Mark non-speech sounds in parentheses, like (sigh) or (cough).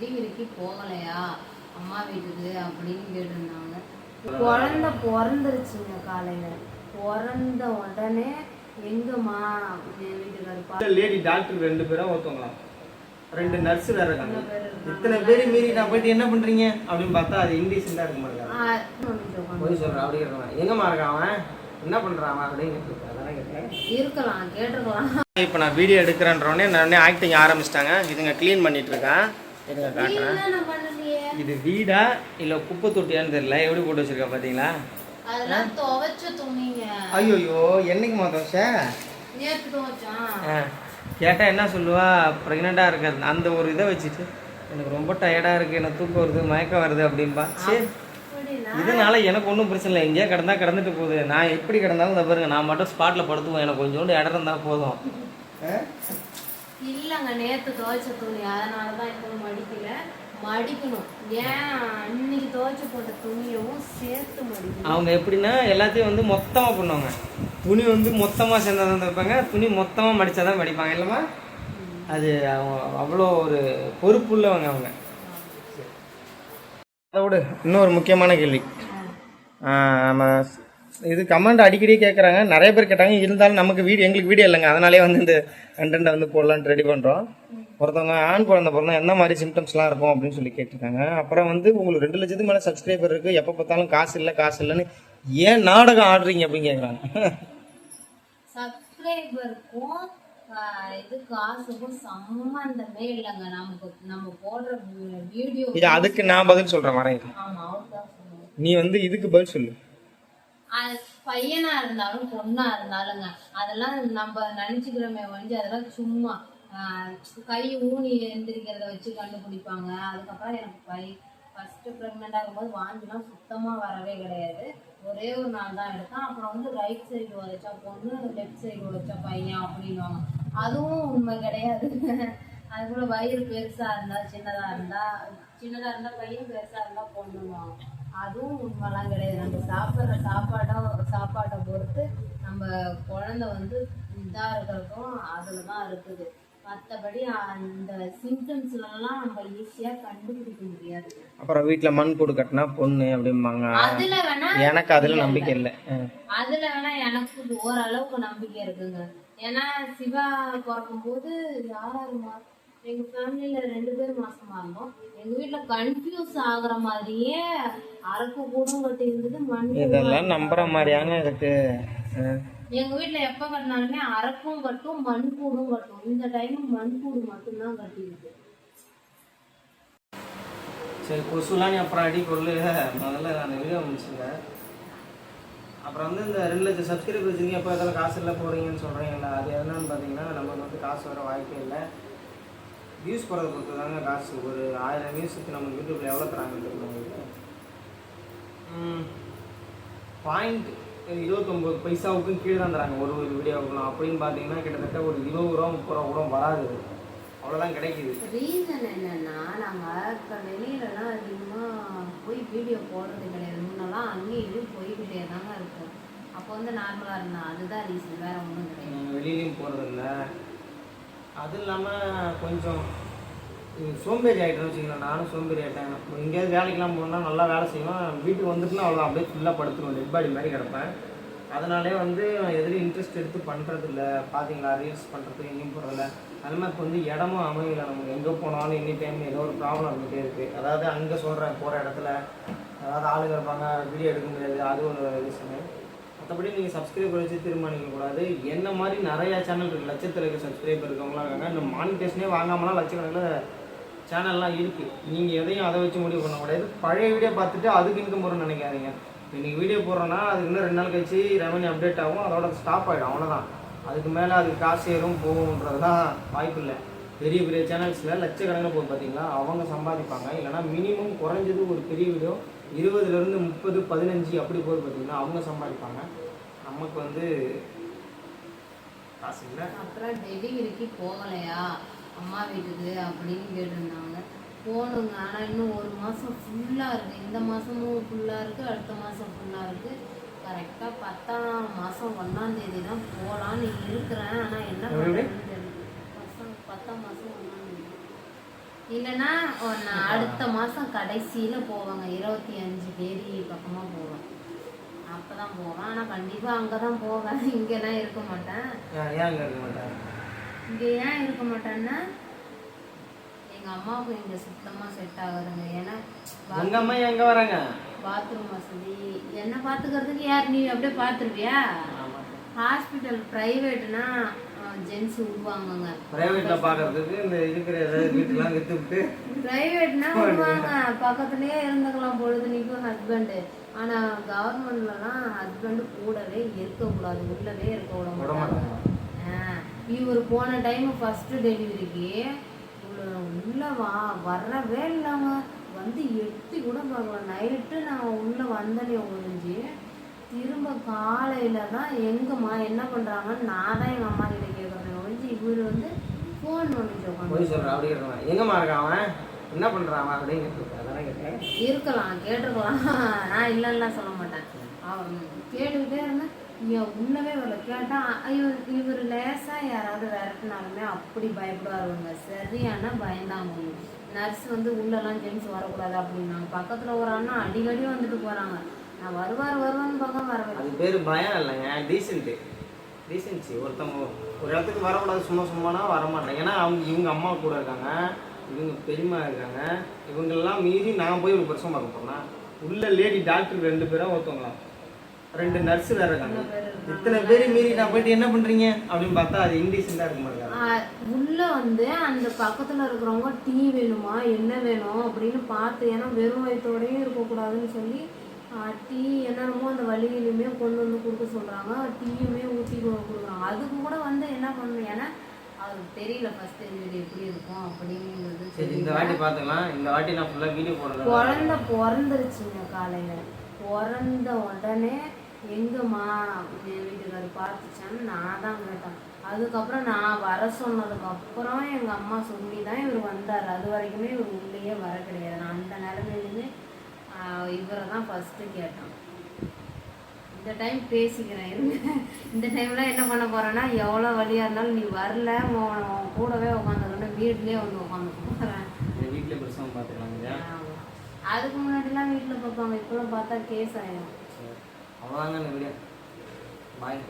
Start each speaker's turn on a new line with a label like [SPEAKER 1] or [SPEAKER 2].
[SPEAKER 1] டெலிவரிக்கு போகலையா? அம்மா வீட்டுக்கு அப்படின்னு கேட்டிருந்தாங்க. குழந்தை பிறந்துருச்சுங்க காலையில. பிறந்த உடனே எங்கம்மா என் வீட்டுக்காரு
[SPEAKER 2] லேடி டாக்டர் ரெண்டு பேரும் ஒருத்தவங்களாம். ரெண்டு நர்ஸ் வேற இருக்காங்க. இத்தனை பேர் மீறி நான் போயிட்டு என்ன பண்றீங்க? அப்படின்னு பார்த்தா அது இங்கிலீஷ் தான் இருக்க மாட்டேங்க. போய் சொல்றேன் அப்படி கேட்கலாம் எங்கம்மா இருக்கான் அவன்? என்ன பண்றான் அப்படின்னு
[SPEAKER 1] இருக்கலாம் கேட்டிருக்கலாம்.
[SPEAKER 2] இப்போ நான் வீடியோ எடுக்கிறேன்றோடனே நான் ஆக்டிங் ஆரம்பிச்சிட்டாங்க. இதுங்க க்ளீன் பண்ணிட்டு இருக்கேன் காட்டுறேன்
[SPEAKER 1] பண்ணலையே.
[SPEAKER 2] இது வீடா இல்லை குப்பை தொட்டியான்னு தெரியல. எப்படி போட்டு வச்சிருக்கா பார்த்தீங்களா
[SPEAKER 1] அதெல்லாம் துவைச்ச துணிங்க.
[SPEAKER 2] ஐயோயோ என்னைக்குமா தோசை
[SPEAKER 1] நேற்று துவைச்சான்
[SPEAKER 2] கேட்டால் என்ன சொல்லுவா? ப்ரெக்னெண்ட்டாக இருக்கிறது. அந்த ஒரு இதை வச்சுட்டு எனக்கு ரொம்ப டயர்டாக இருக்குது எனக்கு தூக்கம் வருது மயக்கம் வருது அப்படின்பா சரி இதனால எனக்கு ஒன்றும் பிரச்சனை இல்லை. எங்கேயா கிடந்தா கிடந்துட்டு போகுது. நான் எப்படி கிடந்தாலும் பாருங்க நான் மட்டும் ஸ்பாட்டில் படுத்துவோம். எனக்கு கொஞ்சோண்டு இடம் இருந்தால் போதும்.
[SPEAKER 1] இல்லைங்க நேற்று துவைச்ச துணி. அதனால தான் இன்னும் மடிக்கல. மடிக்கணும். ஏன்? அன்னைக்கு துவைச்சு போட்ட துணியவும் சேர்த்து மடிக்கணும்.
[SPEAKER 2] அவங்க எப்படின்னா எல்லாத்தையும் வந்து மொத்தமாக பண்ணுவாங்க துணி வந்து மொத்தமாக சேர்ந்தா தான் வைப்பாங்க துணி மொத்தமாக மடித்தா தான் மடிப்பாங்க. இல்லைம்மா? அது அவங்க அவ்வளோ ஒரு பொறுப்புள்ளவங்க அவங்க. அதோட இன்னொரு முக்கியமான கேள்வி. நம்ம இது கமெண்ட் அடிக்கடி கேட்குறாங்க நிறைய பேர் கேட்டாங்க இருந்தாலும் நமக்கு வீடியோ எங்களுக்கு வீடியோ இல்லைங்க. அதனாலே வந்து இந்த கண்டென்ட்டை வந்து போடலான்னு ரெடி பண்ணுறோம் ஒருத்தவங்க ஆண் குழந்தை பிறந்தா என்ன மாதிரி சிம்டம்ஸ்லாம் இருக்கும் அப்படின்னு சொல்லி கேட்டிருக்காங்க. அப்புறம் வந்து உங்களுக்கு ரெண்டு லட்சத்துக்கு மேலே சப்ஸ்கிரைபர் இருக்குது எப்போ பார்த்தாலும் காசு இல்லை காசு இல்லைன்னு ஏன் நாடகம் ஆடுறீங்க அப்படின்னு கேட்குறாங்க
[SPEAKER 1] சப்ஸ்கிரைபருக்கும் இது காசுக்கும் சம்மந்தமே இல்லைங்க. நமக்கு நம்ம போடுற வீடியோ
[SPEAKER 2] இது அதுக்கு நான் பதில் சொல்கிறேன் வரேன். நீ வந்து இதுக்கு பதில் சொல்லு.
[SPEAKER 1] பையனா இருந்தாலும் பொண்ணா இருந்தாலுங்க அதெல்லாம் நம்ம நினைச்சுக்கிறோமே வந்து அதெல்லாம் சும்மா கை ஊனி எந்திரிக்கிறத வச்சு கண்டுபிடிப்பாங்க. அதுக்கப்புறம் எனக்கு பை ஃபர்ஸ்ட் ப்ரெக்னெண்ட் ஆகும்போது வாந்திலாம் சுத்தமாக வரவே கிடையாது. ஒரே ஒரு நாள் தான் எடுத்தேன். அப்புறம் வந்து ரைட் சைடு உதச்சா பொண்ணு லெஃப்ட் சைடு உதச்சா பையன் அப்படின்வாங்க அதுவும் உண்மை கிடையாது. அதுக்குள்ள வயிறு பெருசாக இருந்தால் சின்னதாக இருந்தால் சின்னதாக இருந்தால் பையன் பெருசாக இருந்தால் பொண்ணுவாங்க அதுவும் உண்மைலாம் கிடையாது. நம்ம சாப்பிட்ற சாப்பாடோ சாப்பாட்டை பொறுத்து நம்ம குழந்தை வந்து இதாக இருக்கிறதும் அதில் தான் இருக்குது. மற்றபடி அந்த சிம்டம்ஸ்லாம் நம்ம ஈஸியாக கண்டுபிடிக்க முடியாது.
[SPEAKER 2] அப்புறம் வீட்டில் மண் கூடு கட்டினா பொண்ணு அப்படிம்பாங்க.
[SPEAKER 1] அதுல வேணா
[SPEAKER 2] எனக்கு அதில் நம்பிக்கை இல்லை.
[SPEAKER 1] அதுல வேணா எனக்கு ஓரளவுக்கு நம்பிக்கை இருக்குங்க. ஏன்னா சிவா பிறக்கும்போது யாருமா எங்க ஃபேமிலியில ரெண்டு பேர் மாசமா இருந்தோம். எங்க வீட்ல கன்ஃபியூஸ் ஆகுற மாதிரியே அரக்கு கூடும் கட்டி இருந்தது மண் கூடும்
[SPEAKER 2] இதெல்லாம் நம்புற மாதிரியான இருக்கு. ஆ.
[SPEAKER 1] எங்க வீட்ல எப்ப கட்டினாலுமே அரக்கும் கட்டும் மண் கூடும் கட்டும். இந்த டைம் மண் கூடு மட்டும்தான் கட்டி இருக்கு
[SPEAKER 2] சரி கொசுலாம் நீ அப்புறம் அடி கொள்ளு. முதல்ல நான் வீடியோ முடிச்சுங்க அப்புறம் வந்து இந்த ரெண்டு லட்சம் சப்ஸ்கிரைபர் வச்சுருக்கீங்க எப்போ எதாவது காசு இல்லை போடுறீங்கன்னு சொல்கிறீங்களா அது என்னன்னு பார்த்தீங்கன்னா நமக்கு வந்து காசு வர வாய்ப்பே இல்லை. வியூஸ் போகிறத பொறுத்து தாங்க காசு ஒரு ஆயிரம் வியூஸுக்கு நம்ம யூடியூப்பில் எவ்வளோ உங்களுக்கு? பாயிண்ட் இருபத்தொம்போது பைசாவுக்கும் கீழே தான் தராங்க ஒரு ஒரு வீடியோவுக்குலாம் அப்படின்னு பார்த்தீங்கன்னா கிட்டத்தட்ட ஒரு இருபது ரூபா முப்பது ரூபா கூட வராது. அவ்வளோதான் கிடைக்குது.
[SPEAKER 1] ரீசன் என்னன்னா நாங்க இப்ப வெளியிலலாம் அதிகமா போய் வீடியோ போடுறது கிடையாது. முன்னெல்லாம் அங்கேயும் இங்கேயும் போய்கிட்டே தாங்க இருக்கும். அப்போ வந்து நார்மலா இருந்தா அதுதான் ரீசன் வேற ஒண்ணும் கிடையாது.
[SPEAKER 2] வெளியிலயும் போகிறதில்ல அது இல்லாமல் கொஞ்சம் சோம்பேறி ஆகிட்டேன்னு வச்சுக்கலாம் நானும் சோம்பேறி ஆகிட்டேன் எங்கேயாவது வேலைக்கெல்லாம் போனால் நல்லா வேலை செய்வேன். வீட்டுக்கு வந்துட்டுனா அவ்வளோ அப்படியே ஃபுல்லாக படுத்துருவேன். டெட் பாடி மாதிரி கிடப்பேன். அதனாலே வந்து எதிரி இன்ட்ரெஸ்ட் எடுத்து பண்ணுறது இல்லை பார்த்தீங்களா ரீல்ஸ் பண்ணுறது எங்கேயும் போகிறதில்ல அது மாதிரி இப்போ வந்து இடமும் அமையல. நமக்கு எங்கே போனாலும் எனி டைம் ஏதோ ஒரு ப்ராப்ளம் இருந்துகிட்டே இருக்குது அதாவது அங்கே சொல்கிறேன் போகிற இடத்துல. அதாவது ஆளுங்க இருப்பாங்க வீடியோ எடுக்க முடியாது. அது ஒரு ரீசனு மற்றபடி நீங்கள் சப்ஸ்கிரைபர் வச்சு தீர்மானிக்க கூடாது. என்ன மாதிரி நிறையா சேனல் இருக்குது லட்சத்தில் இருக்க சப்ஸ்கிரைபர் இருக்கவங்களாம் இருக்காங்க. இந்த மானிட்டேஷனே வாங்காமலாம் லட்சக்கணக்கில் சேனல்லாம் இருக்குது நீங்கள் எதையும் அதை வச்சு முடிவு பண்ணக்கூடாது பழைய வீடியோ பார்த்துட்டு அதுக்கு இன்கம் வரும்னு நினைக்காதீங்க. இன்னைக்கு வீடியோ போடுறோன்னா அதுக்கு இன்னும் ரெண்டு நாள் கழிச்சு ரெவன்யூ அப்டேட் ஆகும். அதோட ஸ்டாப் ஆகிடும் அவ்வளோதான் அதுக்கு மேலே அதுக்கு காசு ஏறும் போகும்ன்றது தான் வாய்ப்பு இல்லை. பெரிய பெரிய சேனல்ஸில் லட்சக்கணக்கில் போய் பார்த்தீங்களா அவங்க சம்பாதிப்பாங்க. இல்லைனா மினிமம் குறைஞ்சது ஒரு பெரிய வீடியோ இருபதுலேருந்து முப்பது பதினஞ்சு அப்படி போகுது பார்த்தீங்கன்னா அவங்க சம்பாதிப்பாங்க. நமக்கு வந்து காசு இல்லை.
[SPEAKER 1] அப்புறம் டெலிவரிக்கு போகலையா? அம்மா வீட்டுக்கு அப்படின்னு கேட்டிருந்தாங்க. போகணுங்க. ஆனால் இன்னும் ஒரு மாதம் ஃபுல்லாக இருக்குது இந்த மாதமும் ஃபுல்லாக இருக்குது அடுத்த மாதம் ஃபுல்லாக இருக்குது கரெக்டாக பத்தாம் மாதம் ஒன்றாம் தேதி தான் போகலான்னு இருக்கிறேன். ஆனால் என்ன பசங்க பத்தாம் மாதம் ஒன்றாம் இல்லைன்னா நான் அடுத்த மாசம் கடைசியில போவாங்க. இருபத்தி அஞ்சு தேதி பக்கமா போவேன் அப்பதான் போவேன். ஆனா கண்டிப்பா அங்கதான் போவேன். (laughs) இங்கெல்லாம் இருக்க மாட்டேன்.
[SPEAKER 2] ஏன் அங்கே இருக்க மாட்டேன்?
[SPEAKER 1] இங்க ஏன் இருக்க மாட்டேன்னா எங்க அம்மாவுக்கு இங்க சுத்தமா செட் ஆகாதுங்க. ஏன்னா
[SPEAKER 2] உங்கள் அம்மா எங்கே வராங்க?
[SPEAKER 1] பாத்ரூம் வசதி. என்ன பாத்துக்கிறதுக்கு யார்? நீ அப்படியே பாத்துருவியா?
[SPEAKER 2] ஆமாம்
[SPEAKER 1] ஹாஸ்பிட்டல் பிரைவேட்னா ஜென்ஸ் விடுவாங்கங்க
[SPEAKER 2] ப்ரைவேட்டில் பார்க்கறதுக்கு இந்த இருக்கிற ஏதாவது வீட்டுலாம் விற்று விட்டு
[SPEAKER 1] பிரைவேட்னா விடுவாங்க (laughs) பக்கத்துலயே இருந்துக்கலாம் பொழுதுனிக்கும் ஹஸ்பண்டு ஆனா கவர்மெண்ட்லலாம் ஹஸ்பண்ட் கூடவே இருக்கக்கூடாது. உள்ளவே இருக்க விட மாட்டாங்க. இவர் போன டைம் ஃபர்ஸ்ட் டெலிவரிக்கு உள்ள வா வரவே இல்லைங்க வந்து எட்டி கூட பார்க்கல. நைட்டு நான் உள்ள வந்தனே ஒழிஞ்சு திரும்ப காலையில தான் எங்கம்மா என்ன பண்றாங்கன்னு நான் தான் எங்க அம்மா கிட்ட இவர் வந்து ஃபோன்
[SPEAKER 2] போய் சொல்கிறேன் அப்படி கேட்குறேன் எங்கம்மா இருக்கான் அவன்? என்ன பண்ணுறான் அப்படின்னு அதெல்லாம் கேட்டேன்.
[SPEAKER 1] இருக்கலாம் கேட்டிருக்கலாம். (laughs) நான் இல்லைன்னா சொல்ல மாட்டேன். அவன் கேட்டுக்கிட்டே இருந்தேன். இவன் உள்ளவே வரல கேட்டா இவர் இவர் லேசா யாராவது விரட்டினாலுமே அப்படி பயப்படுவாருங்க சரியான பயந்தாங்க நர்ஸ் வந்து உள்ளெல்லாம் ஜென்ஸ் வரக்கூடாது அப்படின்னாங்க. பக்கத்துல ஒரு அண்ணா அடிக்கடி வந்துட்டு போறாங்க. நான் வருவார் வருவான்னு பக்கம் வரவே
[SPEAKER 2] அது பேர் பயம் இல்லைங்க டீசென்ட்டு டீசென்சி ஒருத்தவங்க ஒரு இடத்துக்கு வரக்கூடாது சும்மா சும்மானா வரமாட்டாங்க ஏன்னா அவங்க இவங்க அம்மா கூட இருக்காங்க இவங்க பெரியம்மா இருக்காங்க இவங்கெல்லாம் மீறி நான் போய் ஒரு பிரச்சனை பார்க்க போறேன்னா உள்ள லேடி டாக்டர் ரெண்டு பேரும் ஒருத்தவங்களாம் ரெண்டு நர்ஸ் வேற இருக்காங்க. இத்தனை பேர் மீறி நான் போயிட்டு என்ன பண்றீங்க? அப்படின்னு பார்த்தா அது இன்டீசெண்டாக இருக்க மாட்டாங்க.
[SPEAKER 1] உள்ள வந்து அந்த பக்கத்துல இருக்கிறவங்க டீ வேணுமா? என்ன வேணும்? அப்படின்னு பார்த்து ஏன்னா வெறும் வயிற்றோடயும் இருக்கக்கூடாதுன்னு சொல்லி டீ என்னென்னமோ அந்த வழியிலுமே கொண்டு வந்து கொடுக்க சொல்றாங்க. டீயுமே ஊற்றி கொடுக்குறாங்க. அதுக்கு கூட வந்து என்ன பண்ணணும்? ஏன்னா அவருக்கு தெரியல ஃபர்ஸ்ட் டெலிவரி எப்படி இருக்கும் அப்படிங்கிறது
[SPEAKER 2] சரி இந்த வாட்டி பார்த்துக்கலாம். இந்த வாட்டி நான் ஃபுல்லாக வீடியோ போடுறேன்.
[SPEAKER 1] குழந்தை பிறந்துருச்சுங்க காலையில. பிறந்த உடனே எங்கம்மா என் வீட்டுக்காரர் பார்த்துச்சான்னு நான் தான் கேட்டேன். அதுக்கப்புறம் நான் வர சொன்னதுக்கு அப்புறம் எங்க அம்மா சொல்லி தான் இவர் வந்தார். அது வரைக்குமே இவர் உள்ளேயே வர கிடையாது. நான் அந்த நிலைமையிலுமே இவரை தான் ஃபர்ஸ்ட் கேட்டேன். இந்த டைம் பேசிக்கிறேன் இருங்க. இந்த டைம்ல என்ன பண்ண போறேன்னா எவ்வளோ வழியா இருந்தாலும் நீ வரல கூடவே உட்காந்துக்கணும் வீட்லயே வந்து உட்காந்து போகிறேன்
[SPEAKER 2] வீட்டில் பிரசவம் பார்த்துக்கலாங்க.
[SPEAKER 1] அதுக்கு முன்னாடிலாம் வீட்டில் பார்ப்பாங்க இப்போலாம் பார்த்தா கேஸ் ஆயிடும்
[SPEAKER 2] அவ்வளோதாங்க பாய்